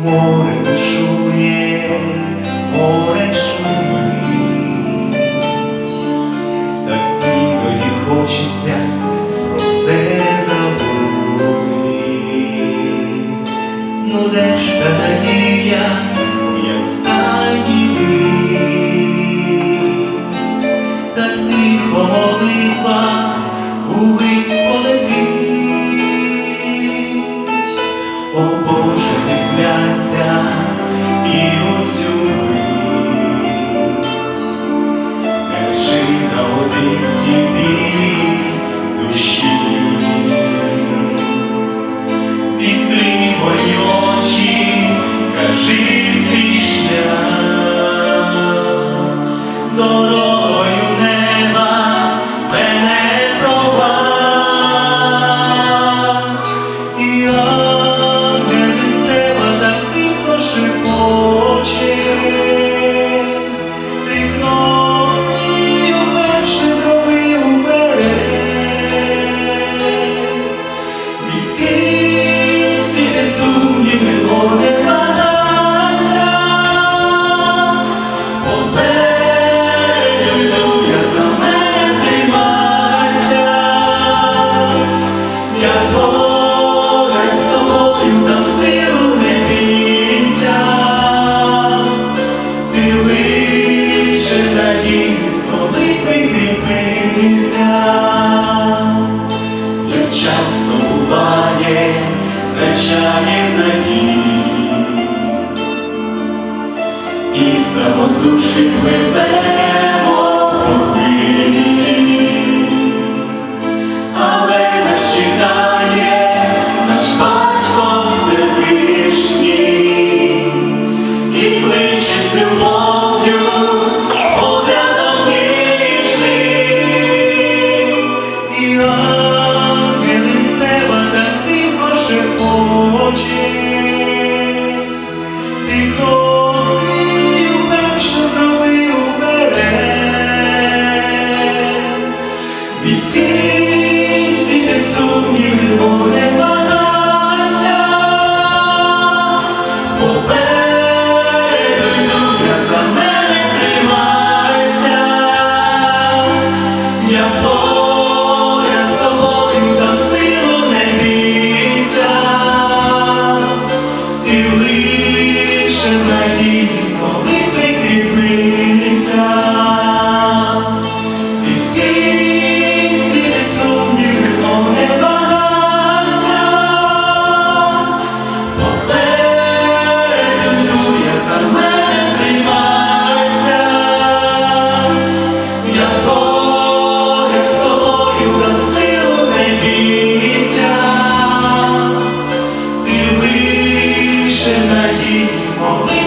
Море шує, море шумить, так іноді хочеться про все забути. Ну де ж та таки я, як останній дивись, так тихо молитва. серця. і Само душі пливе. тобі, коли прикріпилися, ти всі сумнів обнебагася, попереду я за мене тримайся, я поряд на силу не бійся, ти лише надій. Only